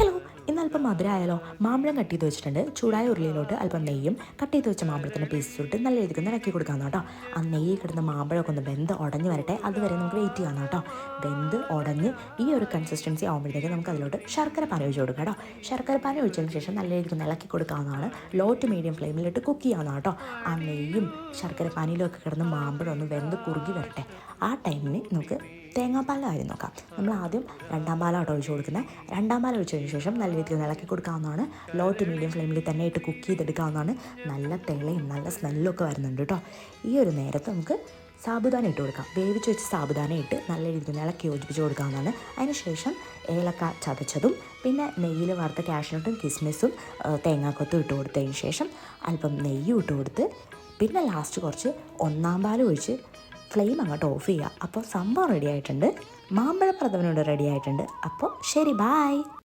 Hello ഇന്ന് അല്പം മധുരമായാലോ മാമ്പഴം കട്ട് ചെയ്ത് വെച്ചിട്ടുണ്ട്. ചൂടായ ഉരുളിയിലോട്ട് അല്പം നെയ്യും കട്ട് ചെയ്ത് വെച്ച മാമ്പഴത്തിന്റെ പേസ്റ്റ് ഇട്ട് നല്ല രീതിക്ക് ഒന്ന് ഇളക്കി കൊടുക്കാം കേട്ടോ. ആ നെയ്യ് കിടന്ന മാമ്പഴമൊക്കെ ഒന്ന് വെന്ത് ഉടഞ്ഞ് വരട്ടെ. അതുവരെ നമുക്ക് വെയിറ്റ് ചെയ്യാം കേട്ടോ. വെന്ത് ഉടഞ്ഞ് ഈ ഒരു കൺസിസ്റ്റൻസി ആകുമ്പോഴത്തേക്ക് നമുക്ക് അതിലോട്ട് ശർക്കര പാന ഒഴിച്ച് കൊടുക്കാം കേട്ടോ. ശർക്കര പാന ഒഴിച്ചതിന് ശേഷം നല്ല രീതിക്ക് ഒന്ന് ഇളക്കി കൊടുക്കാവുന്നതാണ്. ലോ ടു മീഡിയം ഫ്ലെയിമിലിട്ട് കുക്ക് ചെയ്യാവുന്നതാണ് കേട്ടോ. ആ നെയ്യും ശർക്കര പാനിയിലും ഒക്കെ കിടന്ന് മാമ്പഴം ഒന്ന് വെന്ത് കുറുകി വരട്ടെ. ആ ടൈമിന് നമുക്ക് തേങ്ങാപ്പാലിന്റെ കാര്യം നോക്കാം. നമ്മൾ ആദ്യം രണ്ടാം പാലാട്ടോ ഒഴിച്ച് കൊടുക്കുന്നത്. രണ്ടാം പാൽ ഒഴിച്ചതിന് ശേഷം നല്ല രീതിയിൽ ഇളക്കി കൊടുക്കാവുന്നതാണ്. ലോ ടു മീഡിയം ഫ്ലെയിമിൽ തന്നെ ഇട്ട് കുക്ക് ചെയ്തെടുക്കാവുന്നതാണ്. നല്ല തെളയും നല്ല സ്മെല്ലും ഒക്കെ വരുന്നുണ്ട് കേട്ടോ ഈ ഒരു നേരത്ത് നമുക്ക് സാബുദാന ഇട്ട് കൊടുക്കാം. വേവിച്ച് വെച്ച് സാബുദാന ഇട്ട് നല്ല രീതിയിൽ ഇളക്കി യോജിപ്പിച്ച് കൊടുക്കാവുന്നതാണ്. അതിനുശേഷം ഏലക്ക ചതച്ചതും പിന്നെ നെയ്യിൽ വറുത്ത കാഷ്നട്ടും കിസ്മിസും തേങ്ങാക്കൊത്തും ഇട്ട് കൊടുത്തതിന് ശേഷം അല്പം നെയ്യും ഇട്ട് കൊടുത്ത് പിന്നെ ലാസ്റ്റ് കുറച്ച് ഒന്നാം പാൽ ഒഴിച്ച് ഫ്ലെയിം അങ്ങോട്ട് ഓഫ് ചെയ്യുക. അപ്പോൾ സംഭവം റെഡി ആയിട്ടുണ്ട്. മാമ്പഴ പ്രഥമനോട് റെഡി ആയിട്ടുണ്ട്. അപ്പോൾ ശരി ബായ്